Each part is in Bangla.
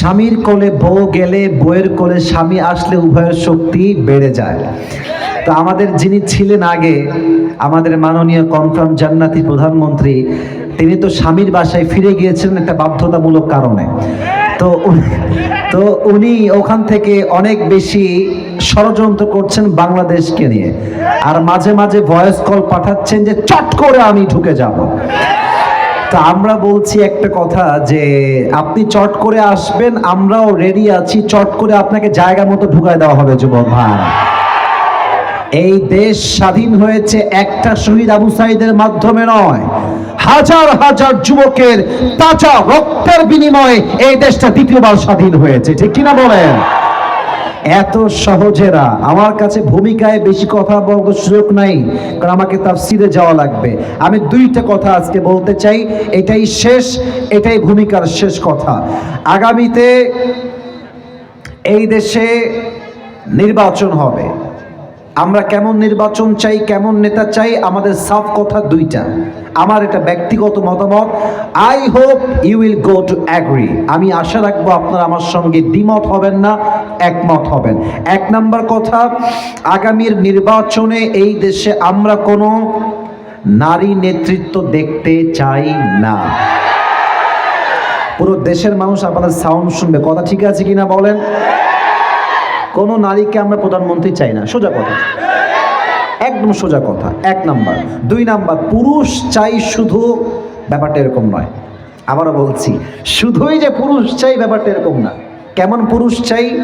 স্বামীর কোলে বউ গেলে, বউয়ের কোলে স্বামী আসলে উভয়ের শক্তি বেড়ে যায়। তো আমাদের যিনি ছিলেন আগে, আমাদের মাননীয় কনফার্ম জান্নাতি প্রধানমন্ত্রী, তিনি তো স্বামীর বাসায় ফিরে গিয়েছিলেন একটা বাধ্যতামূলক কারণে। তো তো উনি ওখান থেকে অনেক বেশি ষড়যন্ত্র করছেন বাংলাদেশকে নিয়ে। আর মাঝে মাঝে ভয়েস কল পাঠাচ্ছেন যে, চট করে আমি ঢুকে যাব। তো আমরা বলছি একটা কথা যে আপনি চট করে আসবেন, আমরাও রেডি আছি, চট করে আপনাকে জায়গা মতো ঢুকায় দেওয়া হবে, যুবক ভাই। এই দেশ স্বাধীন হয়েছে একটা শহীদ আবু সাইদের মাধ্যমে নয়, হাজার হাজার যুবকের তাজা রক্তের বিনিময়ে এই দেশটা দ্বিতীয়বার স্বাধীন হয়েছে, ঠিক কিনা বলেন? এত সহজেরা। আমার কাছে ভূমিকায় বেশি কথা বলতে সুযোগ নাই, কারণ আমাকে তাফসিরে যাওয়া লাগবে। আমি দুইটা কথা আজকে বলতে চাই, এটাই শেষ, এটাই ভূমিকার শেষ কথা। আগামীতে এই দেশে নির্বাচন হবে। আমরা কেমন নির্বাচন চাই, কেমন নেতা চাই, আমাদের সাফ কথা দুইটা। আমার এটা ব্যক্তিগত মতামত। I hope you will go to agree আমি আশা রাখব আপনারা আমার সঙ্গে দ্বিমত হবেন না, একমত হবেন। এক নাম্বার কথা, আগামীর নির্বাচনে এই দেশে আমরা কোনো নারী নেতৃত্ব দেখতে চাই না। পুরো দেশের মানুষ আপনাদের সাউন্ড শুনবে। কথা ঠিক আছে কিনা বলেন? কোনো নারীকে আমরা প্রধানমন্ত্রী চাই না। সোজা কথা। একদম সোজা কথা। এক নাম্বার। দুই নাম্বার, পুরুষ চাই শুধু, ব্যাপারটা এরকম নয়। আবারও বলছি, শুধুই যে পুরুষ চাই ব্যাপারটা এরকম না। কেমন পুরুষ চাই?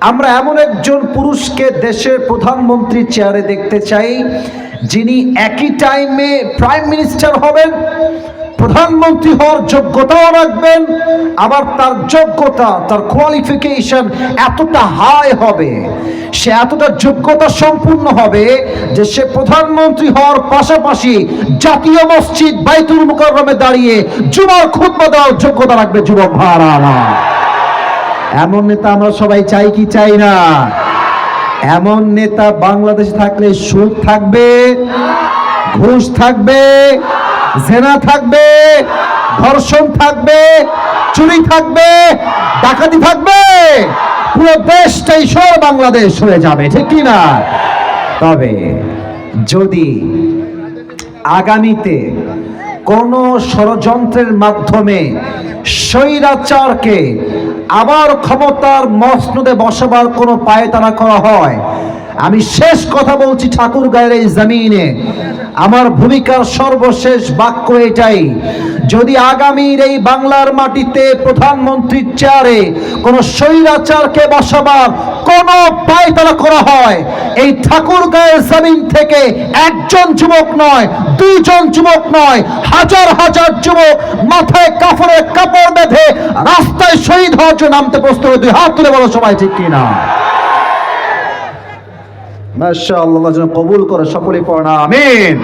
আমরা এমন একজন পুরুষকে দেশের প্রধানমন্ত্রী চেয়ারে দেখতে চাই, যিনি একই টাইমে প্রাইম মিনিস্টার হবেন প্রধানমন্ত্রী হওয়ার যোগ্যতাও রাখবেন, আবার তার যোগ্যতা, তার কোয়ালিফিকেশন এতটা হাই হবে, সে এতটা যোগ্যতা সম্পূর্ণ হবে যে সে প্রধানমন্ত্রী হওয়ার পাশাপাশি জাতীয় মসজিদ বাইতুল মুকাররমে দাঁড়িয়ে যুবক খুতবা দেওয়ার যোগ্যতা রাখবে যুবক ভাড়া এমন নেতা আমরা সবাই চাই কি চাই না? এমন নেতা বাংলাদেশ থাকলে সুদ থাকবে, ঘুষ থাকবে জেনা থাকবে, ধর্ষণ থাকবে, চুরি থাকবে, ডাকাতি থাকবে, পুরো দেশটাই সর বাংলাদেশ হয়ে যাবে, ঠিক কি না? তবে যদি আগামীতে কোন ষড়যন্ত্রের মাধ্যমে স্বৈরাচারকে আবার ক্ষমতার মসনদে বসাবার কোনো পায়তারা করা হয় আমি শেষ কথা বলছি ঠাকুর গায়ের এই জমিনে। আমার ভূমিকার সর্বশেষ বাক্য এটাই, যদি আগামীর এই বাংলার মাটিতে প্রধানমন্ত্রীর চেয়ারে কোনো স্বৈরাচারকে বসাবার কোন পায়তারা করা হয়, এই ঠাকুর গায়ের জমিন থেকে একজন যুবক নয় দুইজন যুবক নয়, হাজার হাজার যুবক মাথায় কাপড়ের কাপড় বেঁধে রাস্তায় শহীদ হওয়ার জন্য নামতে প্রস্তুত দুই হাত তুলে বলো সবাই ঠিক কিনা? মাশাআল্লাহ যেন কবুল করে সকলে পড়া আমিন।